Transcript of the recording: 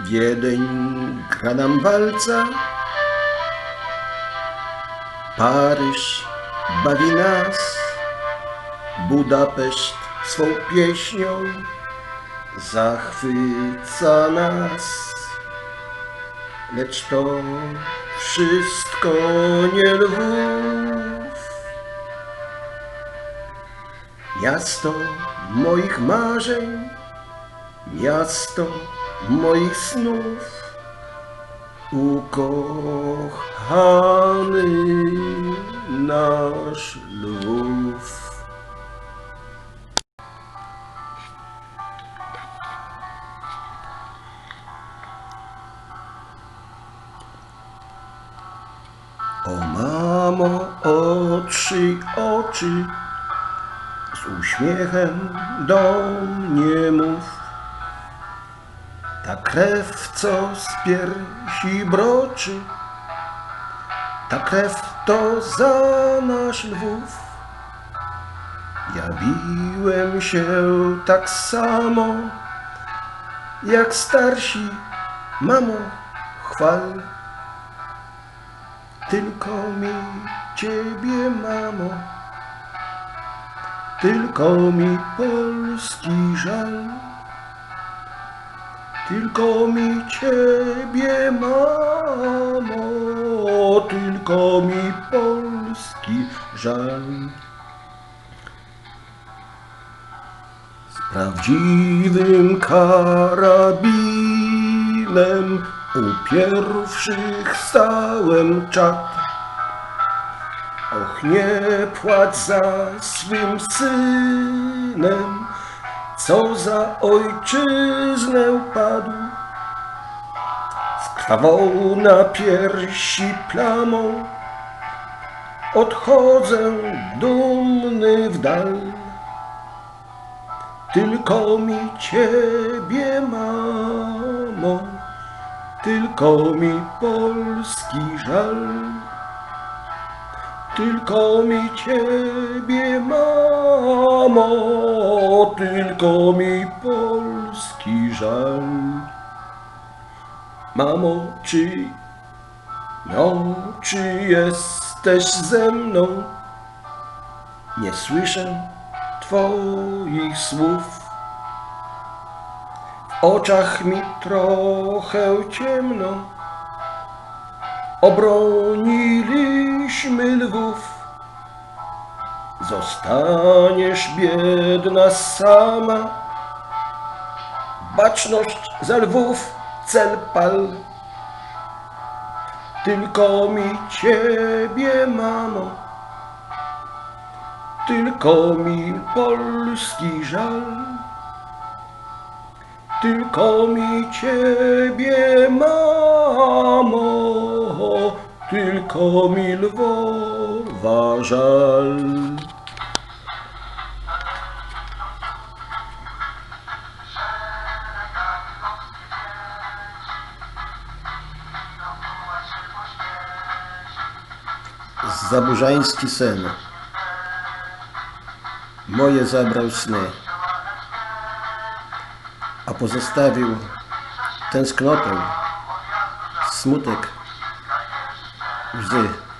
Wiedeń gra nam walca, Paryż bawi nas, Budapeszt swą pieśnią zachwyca nas. Lecz to wszystko nie Lwów. Miasto moich marzeń, miasto moich snów, ukochany nasz Lwów. O mamo, oczy, oczy, z uśmiechem do mnie mów. Ta krew, co z piersi broczy, ta krew to za nasz Lwów. Ja biłem się tak samo, jak starsi, mamo, chwal. Tylko mi ciebie, mamo, tylko mi Polski żal. Tylko mi ciebie, mamo, tylko mi Polski żal. Z prawdziwym karabinem u pierwszych stałem czat. Och, nie płacz za swym synem, co za ojczyznę padł. Z krwawą na piersi plamą odchodzę dumny w dal. Tylko mi ciebie, mamo, tylko mi Polski żal. Tylko mi ciebie, mamo, tylko mi Polski żal. Mamo, czy, no, czy jesteś ze mną? Nie słyszę Twoich słów. W oczach mi trochę ciemno. Obroniliśmy lwów. Zostaniesz biedna sama. Baczność za lwów cel pal. Tylko mi ciebie, mamo. Tylko mi Polski żal. Tylko mi ciebie, mamo, tylko mi Lwowa żal. Zaburzański sen. Moje zabrał sny a pozostawił tęsknotę, smutek, 对。